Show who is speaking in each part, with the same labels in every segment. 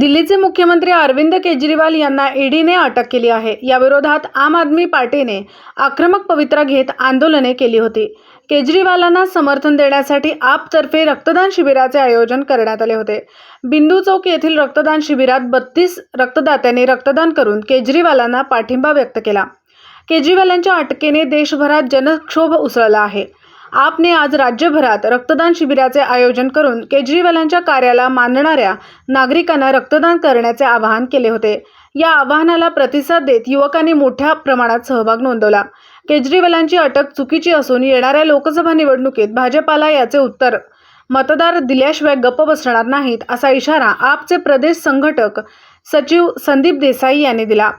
Speaker 1: दिल्लीचे मुख्यमंत्री अरविंद केजरीवाल यांना ईडीने अटक केली आहे. याविरोधात आम आदमी पार्टीने आक्रमक पवित्रा घेत आंदोलने केली होती. केजरीवालांना समर्थन देण्यासाठी आपतर्फे रक्तदान शिबिराचे आयोजन करण्यात आले होते. बिंदू चौक येथील रक्तदान शिबिरात बत्तीस रक्तदात्यांनी रक्तदान करून केजरीवालांना पाठिंबा व्यक्त केला. केजरीवालांच्या अटकेने देशभरात जनक्षोभ उसळला आहे. आपने आज राज्यभरात रक्तदान शिबिराचे आयोजन करून केजरीवालांच्या कार्याला मानणाऱ्या नागरिकांना रक्तदान करण्याचे आवाहन केले होते. या आवाहनाला प्रतिसाद देत युवकांनी मोठ्या प्रमाणात सहभाग नोंदवला. केजरीवालांची अटक चुकीची असून येणाऱ्या लोकसभा निवडणुकीत भाजपाला याचे उत्तर. मतदार दिल्याशिवाय गप्प बसणार नाहीत असा इशारा आपचे प्रदेश संघटक सचिव संदीप देसाई यांनी दिला.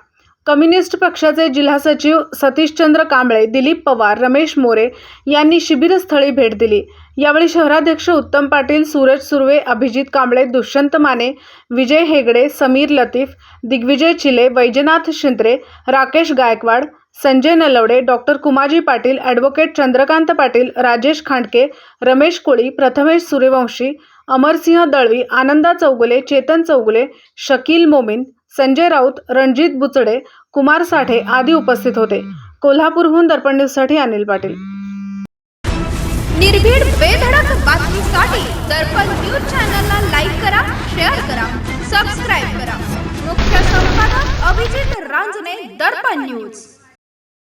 Speaker 1: कम्युनिस्ट पक्षाचे जिल्हा सचिव सतीशचंद्र कांबळे दिलीप पवार रमेश मोरे यांनी शिबिरस्थळी भेट दिली. यावेळी शहराध्यक्ष उत्तम पाटील सूरज सुर्वे अभिजित कांबळे दुष्यंत माने विजय हेगडे समीर लतीफ दिग्विजय चिले वैजनाथ शिंत्रे राकेश गायकवाड संजय नलवडे डॉक्टर कुमाजी पाटील ॲडव्होकेट चंद्रकांत पाटील राजेश खांडके रमेश कोळी प्रथमेश सूर्यवंशी अमरसिंह दळवी आनंदा चौगुले चेतन चौगुले शकील मोमीन संजय राऊत रणजित बुचडे कुमार साठे आदी उपस्थित होते. कोल्हापूरहून दर्पण न्यूजसाठी अनिल पाटील.
Speaker 2: निर्भीड बेधडक बातमीसाठी दर्पण न्यूज चॅनलला लाईक करा शेअर करा सबस्क्राईब करा. मुख्य संपादक अभिजित रांजणे दर्पण न्यूज.